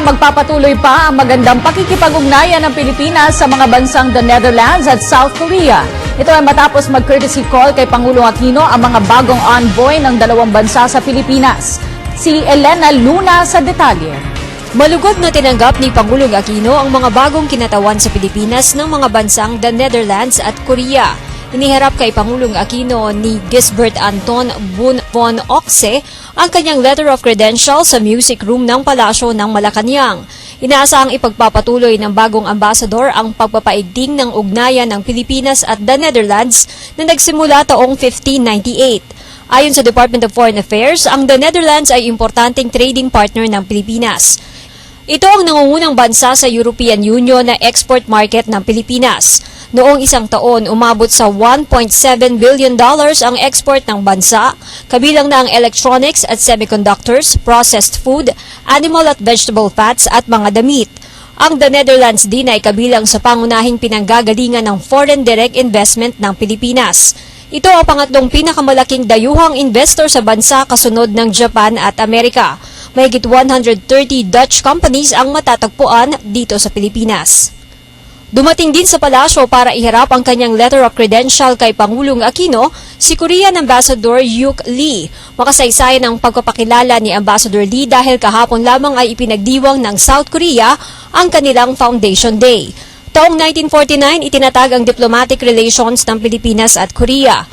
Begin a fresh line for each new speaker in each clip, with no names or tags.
Magpapatuloy pa ang magandang pakikipag-ugnayan ng Pilipinas sa mga bansang the Netherlands at South Korea. Ito ay matapos mag-courtesy call kay Pangulong Aquino ang mga bagong envoy ng dalawang bansa sa Pilipinas. Si Elena Luna sa detalye.
Malugod na tinanggap ni Pangulong Aquino ang mga bagong kinatawan sa Pilipinas ng mga bansang the Netherlands at Korea. Iniharap kay Pangulong Aquino ni Gisbert Anton Bun von Oxe ang kanyang letter of credentials sa music room ng Palasyo ng Malacanang. Inaasahang ipagpapatuloy ng bagong ambasador ang pagpapaigting ng ugnayan ng Pilipinas at the Netherlands na nagsimula taong 1598. Ayon sa Department of Foreign Affairs, ang the Netherlands ay importanteng trading partner ng Pilipinas. Ito ang nangungunang bansa sa European Union na export market ng Pilipinas. Noong isang taon, umabot sa 1.7 billion dollars ang export ng bansa, kabilang na ang electronics at semiconductors, processed food, animal at vegetable fats at mga damit. Ang The Netherlands din ay kabilang sa pangunahing pinanggagalingan ng foreign direct investment ng Pilipinas. Ito ang pangatlong pinakamalaking dayuhang investor sa bansa kasunod ng Japan at Amerika. Mahigit 130 Dutch companies ang matatagpuan dito sa Pilipinas. Dumating din sa palasyo para iharap ang kanyang letter of credential kay Pangulong Aquino, si Korean Ambassador Yuk Lee. Makasaysayan ang pagpapakilala ni Ambassador Lee dahil kahapon lamang ay ipinagdiwang ng South Korea ang kanilang Foundation Day. Taong 1949, itinatag ang diplomatic relations ng Pilipinas at Korea.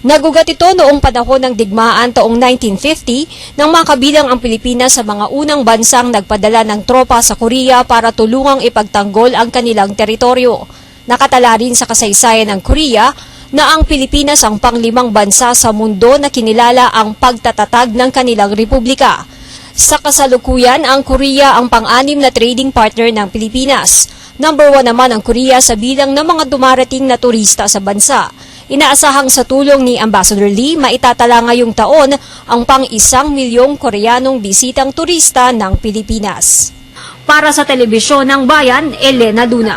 Nagugat ito noong panahon ng digmaan taong 1950 nang makabilang ang Pilipinas sa mga unang bansang nagpadala ng tropa sa Korea para tulungang ipagtanggol ang kanilang teritoryo. Nakatala rin sa kasaysayan ng Korea na ang Pilipinas ang panglimang bansa sa mundo na kinilala ang pagtatatag ng kanilang republika. Sa kasalukuyan, ang Korea ang pang-anim na trading partner ng Pilipinas. Number one naman ang Korea sa bilang ng mga dumarating na turista sa bansa. Inaasahang sa tulong ni Ambassador Lee, maitatala ngayong taon ang pang isang milyong Koreanong bisitang turista ng Pilipinas. Para sa Telebisyon ng Bayan, Elena Duna.